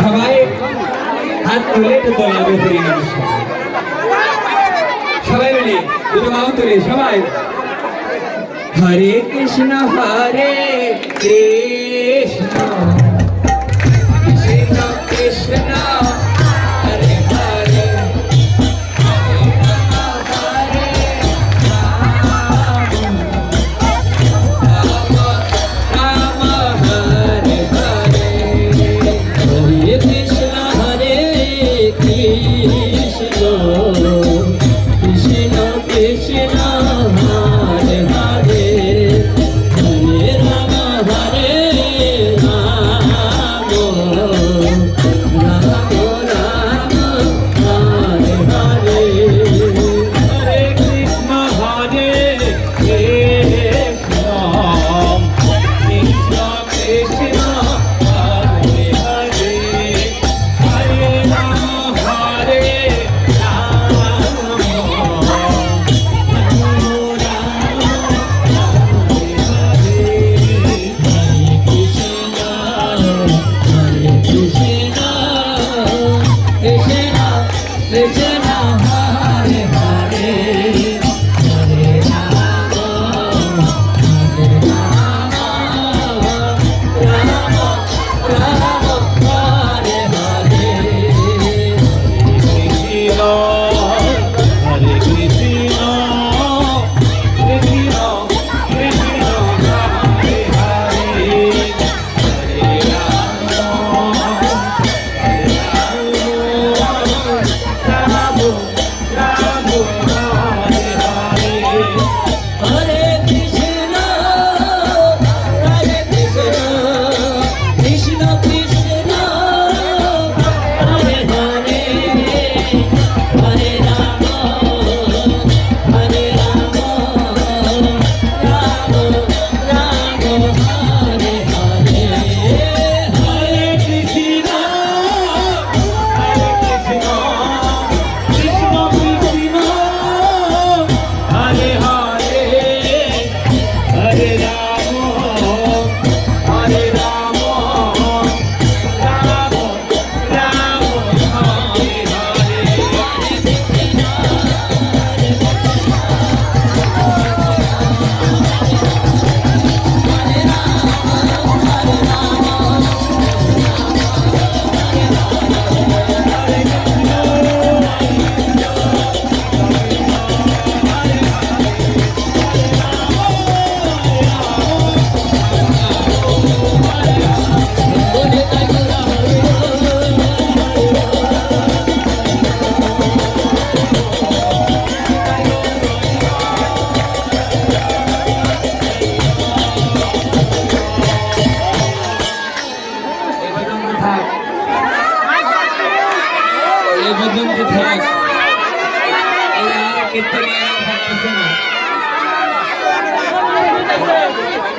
সবাই হাত তুলে তো দোলা বেঁধে সবাই মিলে দুটো বাহু তুলে, সবাই। হরে কৃষ্ণ হরে কৃষ্ণ। আছে না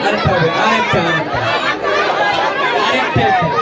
আরেকটা আরেকটা আরেকটা আরেকটা।